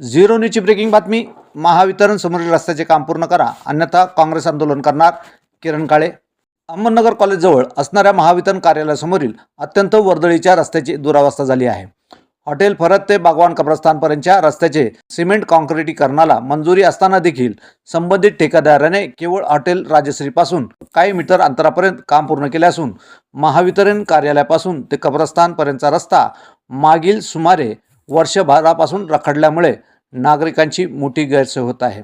Zero न्यूजची breaking बातमी. महावितरण समोरील रस्त्याचे काम पूर्ण करा. अन्यथा काँग्रेस आंदोलन करणार किरण काळे. अहमदनगर कॉलेजजवळ असणाऱ्या महावितरण कार्यालयासमोरील अत्यंत वर्दळीच्या रस्त्याची दुरावस्था झाली आहे. हॉटेल फरत ते बागवान कब्रस्तानपर्यंतच्या रस्त्याचे सिमेंट काँक्रिटीकरणाला मंजुरी असताना देखील संबंधित ठेकेदाराने केवळ हॉटेल राजश्रीपासून काही मीटर अंतरापर्यंत काम पूर्ण केले असून महावितरण कार्यालयापासून ते कब्रस्तानपर्यंतचा रस्ता मागील सुमारे वर्षभरापासून रखडल्यामुळे नागरिकांची मोठी गैरसोय होत आहे.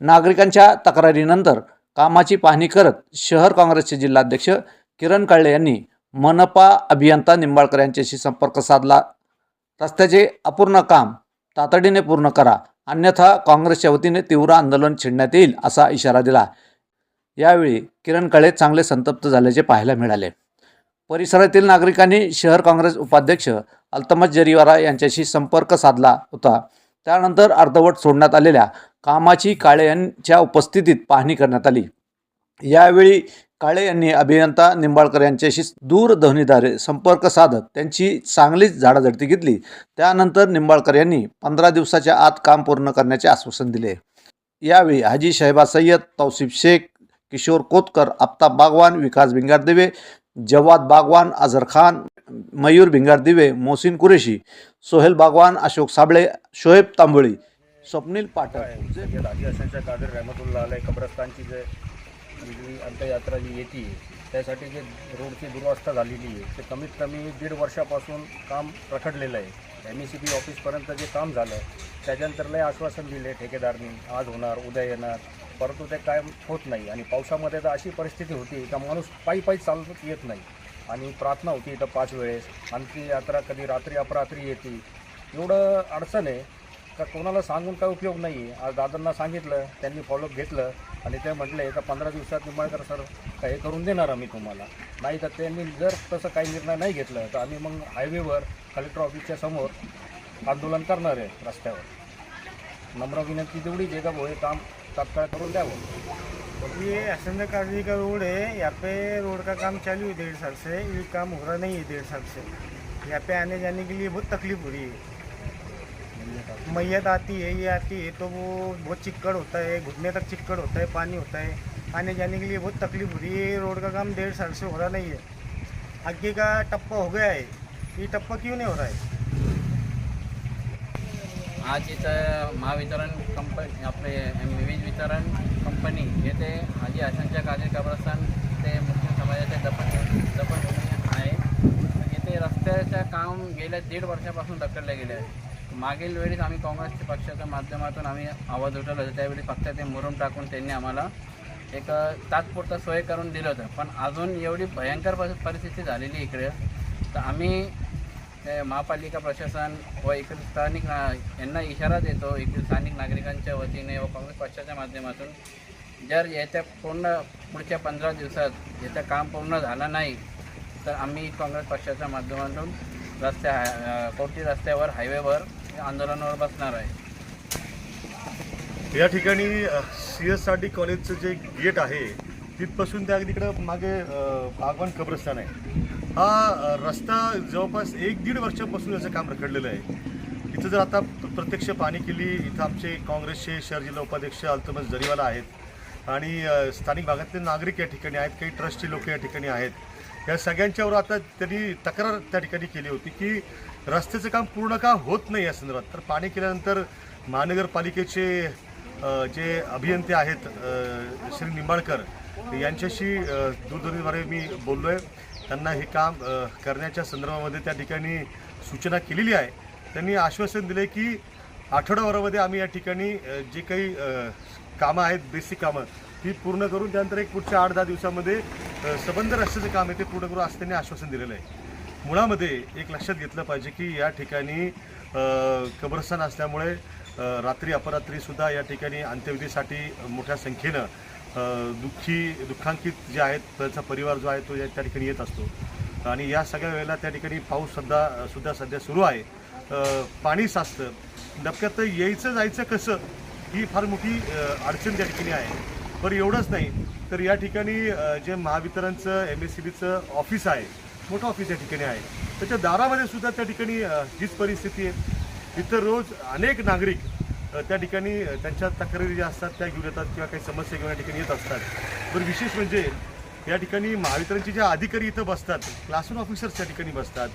नागरिकांच्या तक्रारीनंतर कामाची पाहणी करत शहर काँग्रेसचे जिल्हाध्यक्ष किरण काळे यांनी मनपा अभियंता निंबाळकर यांच्याशी संपर्क साधला. रस्त्याचे अपूर्ण काम तातडीने पूर्ण करा अन्यथा काँग्रेसच्या वतीने तीव्र आंदोलन छेडण्यात येईल असा इशारा दिला. यावेळी किरण काळे चांगले संतप्त झाल्याचे पाहायला मिळाले. परिसरातील नागरिकांनी शहर काँग्रेस उपाध्यक्ष अल्तमज जरीवारा यांच्याशी संपर्क साधला होता. त्यानंतर अर्धवट सोडण्यात आलेल्या कामाची काळे यांच्या उपस्थितीत पाहणी करण्यात आली. यावेळी काळे यांनी अभियंता निंबाळकर यांच्याशी दूरध्वनीद्वारे संपर्क साधत त्यांची चांगलीच झाडाझडती घेतली. त्यानंतर निंबाळकर यांनी पंधरा दिवसाच्या आत काम पूर्ण करण्याचे आश्वासन दिले. यावेळी हाजी शहबाज सय्यद तौसिफ शेख किशोर कोतकर आफताब बागवान विकास भिंगारदेवे जवाद बागवान अझर खान मयूर भिंगार दिवे मोहसिन कुरेशी सोहेल बागवान अशोक साबळे शोएब तांबोळी स्वप्नील पाठक सय्यद हाजी कादर रहमतुल्ला आलाय. कब्रस्तानची जे जी अंत्ययात्रा जी येते त्यासाठी जे रोडची दुरवस्था झालेली आहे ते कमीत कमी दीड वर्षापासून काम रखडलेलं आहे. एम ई सी बी ऑफिसपर्यंत जे काम झालं त्याच्यानंतर लय आश्वासन दिले ठेकेदारनी आज होणार उद्या येणार. परंतु ते काय होत नाही. आणि पावसामध्ये तर अशी परिस्थिती होती का माणूस पायी पायी चालत येत नाही. आणि प्रार्थना होती इथं पाच वेळेस. आणखी यात्रा कधी रात्री अपरात्री येते. एवढं अडचण आहे. का कोणाला सांगून काय उपयोग नाही आहे आज दादांना सांगितलं त्यांनी फॉलोअप घेतलं. आणि ते म्हटले का पंधरा दिवसात निंबाळकर सर काय करून देणार आम्ही तुम्हाला? नाही तर त्यांनी जर तसं काही निर्णय नाही घेतलं तर आम्ही मग हायवेवर कलेक्टर ऑफिसच्या समोर आंदोलन करणार आहे रस्त्यावर. नम्र विनंती तेवढीच आहे का भाऊ हे काम तात्काळ करून द्यावं. ये हसन काजी का रोड है यहाँ पे रोड का काम चालू है डेढ़ साल से ये काम हो रहा नहीं है डेढ़ साल से यहाँ पे आने जाने के लिए बहुत तकलीफ हो रही है. मैयत आती है ये आती है तो वो बहुत चिक्कड़ होता है घुटने तक चिक्कड़ होता है पानी होता है. आने जाने के लिए बहुत तकलीफ हो रही है ये रोड का काम डेढ़ साल से हो रहा नहीं है. आगे का टप्पा हो गया है. ये टप्पा क्यों नहीं हो रहा है? आज इथं महावितरण कंपनी आपले वीज वितरण कंपनी येथे हाजी हसनच्या काजी कब्रस्तान ते मुस्लिम समाजाचे दफन दफनभूमी आहे. येथे रस्त्याचं काम गेल्या दीड वर्षापासून ढकलले गेले आहे. मागील वेळेस आम्ही काँग्रेस पक्षाच्या माध्यमातून आम्ही आवाज उठवला होता. त्यावेळी फक्त ते मुरुम टाकून त्यांनी आम्हाला एक तात्पुरतं सोय करून दिलं होतं. पण अजून एवढी भयंकर परिस्थिती झालेली इकडे. तर आम्ही महापालिका प्रशासन व इकडे स्थानिक ना- यांना इशारा देतो इकडे स्थानिक नागरिकांच्या वतीने व काँग्रेस पक्षाच्या माध्यमातून जर येत्या पूर्ण पुढच्या पंधरा दिवसात येत्या काम पूर्ण झालं नाही तर आम्ही काँग्रेस पक्षाच्या माध्यमातून रस्त्या कोटी रस्त्यावर हायवेवर आंदोलनावर बसणार आहे. या ठिकाणी सी एस आर डी कॉलेजचं जे गेट आहे तिथपासून त्या अगदी इकडं मागे अ, बागवान कब्रस्तान आहे. हा रस्ता जवळपास एक दीड वर्षापासून याचं काम रखडलेलं आहे. इथं जर आता प्रत्यक्ष पाणी केली इथं आमचे काँग्रेसचे शहर जिल्हा उपाध्यक्ष अल्तमस जरीवाला आहेत आणि स्थानिक भागातले नागरिक या ठिकाणी आहेत काही ट्रस्टची लोक या ठिकाणी आहेत. या सगळ्यांच्यावर आता त्यांनी तक्रार त्या ठिकाणी केली होती की रस्त्याचं काम पूर्ण का होत नाही या संदर्भात? तर पाणी केल्यानंतर महानगरपालिकेचे जे अभियंते आहेत श्री निंबाळकर यांच्याशी दूरध्वनीद्वारे मी बोललो आहे त्यांना हे काम करण्याच्या संदर्भामध्ये त्या ठिकाणी सूचना केलेली आहे. त्यांनी आश्वासन दिले की आठवडाभरामध्ये आम्ही या ठिकाणी जे काही कामं आहेत बेसिक कामं ती पूर्ण करून त्यानंतर एक पुढच्या आठ दहा दिवसामध्ये सबंध रस्त्याचं काम आहे ते पूर्ण करून असं त्यांनी आश्वासन दिलेलं आहे. मुळामध्ये एक लक्षात घेतलं पाहिजे की या ठिकाणी कब्रस्तान असल्यामुळे रात्री अपरात्रीसुद्धा या ठिकाणी अंत्यविधीसाठी मोठ्या संख्येनं दुःखी दुःखांकित जे आहेत त्यांचा परिवार जो आहे तो या त्या ठिकाणी येत असतो. आणि या सगळ्या वेळेला त्या ठिकाणी पाऊस सुद्धा सुद्धा सध्या सुरू आहे. पाणी साचतं. डबक्यात यायचं जायचं कसं ही फार मोठी अडचण त्या ठिकाणी आहे. बरं एवढंच नाही तर या ठिकाणी जे महावितरणचं एम एस सी बीचं ऑफिस आहे मोठं ऑफिस या ठिकाणी आहे. त्याच्या दारामध्ये सुद्धा त्या ठिकाणी हीच परिस्थिती आहे. इथं रोज अनेक नागरिक त्या ठिकाणी त्यांच्या तक्रारी ज्या असतात त्या घेऊन येतात किंवा काही समस्या घेऊन या ठिकाणी येत असतात. पण विशेष म्हणजे या ठिकाणी महावितरणचे जे अधिकारी इथं बसतात क्लासरूम ऑफिसर्स त्या ठिकाणी बसतात.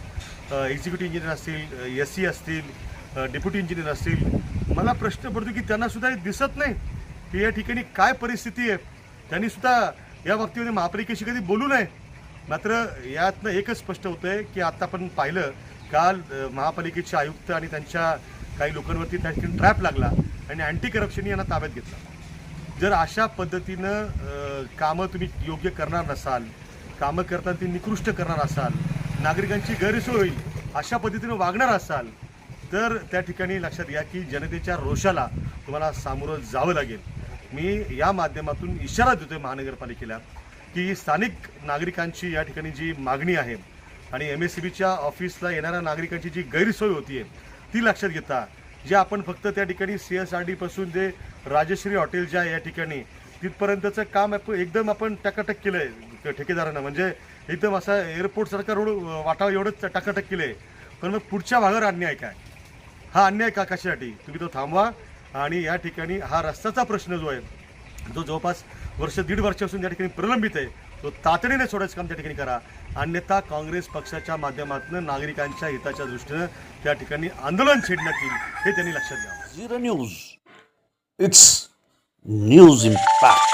एक्झिक्युटिव्ह इंजिनियर असतील एस सी असतील डेप्युटी इंजिनियर असतील. मला प्रश्न पडतो की त्यांना सुद्धा हे दिसत नाही की या ठिकाणी काय परिस्थिती आहे. त्यांनी सुद्धा या बाबतीमध्ये महापालिकेशी कधी बोलू नये. मात्र यातनं एकच स्पष्ट होतं आहे की आता आपण पाहिलं काल महापालिकेचे आयुक्त आणि त्यांच्या काही लोकांवरती त्या ठिकाणी ट्रॅप लागला आणि अँटी करप्शन यांना ताब्यात घेतला. जर अशा पद्धतीनं कामं तुम्ही योग्य करणार नसाल कामं करताना ती निकृष्ट करणार असाल नागरिकांची गैरसोय होईल अशा पद्धतीनं वागणार असाल तर त्या ठिकाणी लक्षात घ्या की जनतेच्या रोषाला तुम्हाला सामोरं जावं लागेल. मी या माध्यमातून इशारा देतोय महानगरपालिकेला की स्थानिक नागरिकांची या ठिकाणी जी मागणी आहे आणि एम एस सी बीच्या ऑफिसला येणाऱ्या नागरिकांची जी गैरसोय होती आहे ती लक्षात घेता. जे आपण फक्त त्या ठिकाणी सी एस आर डीपासून जे राजश्री हॉटेल जे आहे या ठिकाणी तिथपर्यंतचं काम एकदम आपण टकाटक केलं आहे ठेकेदारानं. म्हणजे एकदम असा एअरपोर्टसारखा रोड वाटावं एवढंच टकाटक केलं आहे पण मग पुढच्या भागावर अन्याय काय? हा अन्याय का कशासाठी? तुम्ही तो थांबवा. आणि या ठिकाणी हा रस्त्याचा प्रश्न जो आहे जो जवळपास वर्ष दीड वर्षापासून या ठिकाणी प्रलंबित आहे. तो तातडीने सोडायचं काम त्या ठिकाणी करा. अन्यथा काँग्रेस पक्षाच्या माध्यमातून नागरिकांच्या हिताच्या दृष्टीनं त्या ठिकाणी आंदोलन छेडण्यात येईल हे त्यांनी लक्षात घ्यावं. Zero news it's news impact